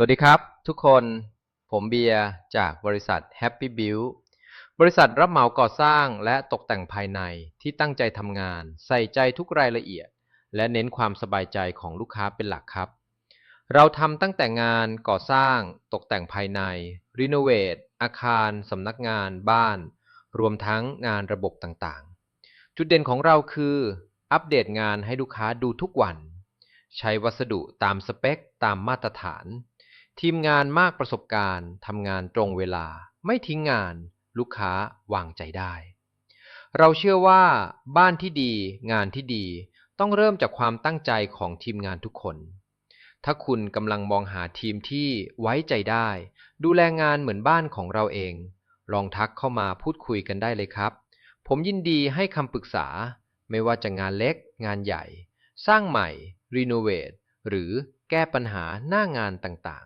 สวัสดีครับ ทุกคนผมเบียร์จากบริษัท Happy Build บริษัทรับเหมาก่อสร้างและตกแต่งภายในที่ตั้งใจทำงาน ใส่ใจทุกรายละเอียด และเน้นความสบายใจของลูกค้าเป็นหลักครับ เราทำตั้งแต่งานก่อสร้าง ตกแต่งภายใน รีโนเวทอาคารสำนักงาน บ้าน รวมทั้งงานระบบต่างๆ จุดเด่นของเราคือ อัปเดตงานให้ลูกค้าดูทุกวัน ใช้วัสดุตามสเปค ตามมาตรฐาน ทีมงานมากประสบการณ์ทำงานตรงเวลา ไม่ทิ้งงาน ลูกค้าวางใจได้ เราเชื่อว่าบ้านที่ดี งานที่ดีต้องเริ่มจากความตั้งใจของทีมงานทุกคน ถ้าคุณกำลังมองหาทีมที่ไว้ใจได้ ดูแลงานเหมือนบ้านของเราเอง ลองทักเข้ามาพูดคุยกันได้เลยครับ ผมยินดีให้คำปรึกษา ไม่ว่าจะงานเล็ก งานใหญ่ สร้างใหม่ รีโนเวทหรือแก้ปัญหาหน้างานต่างๆ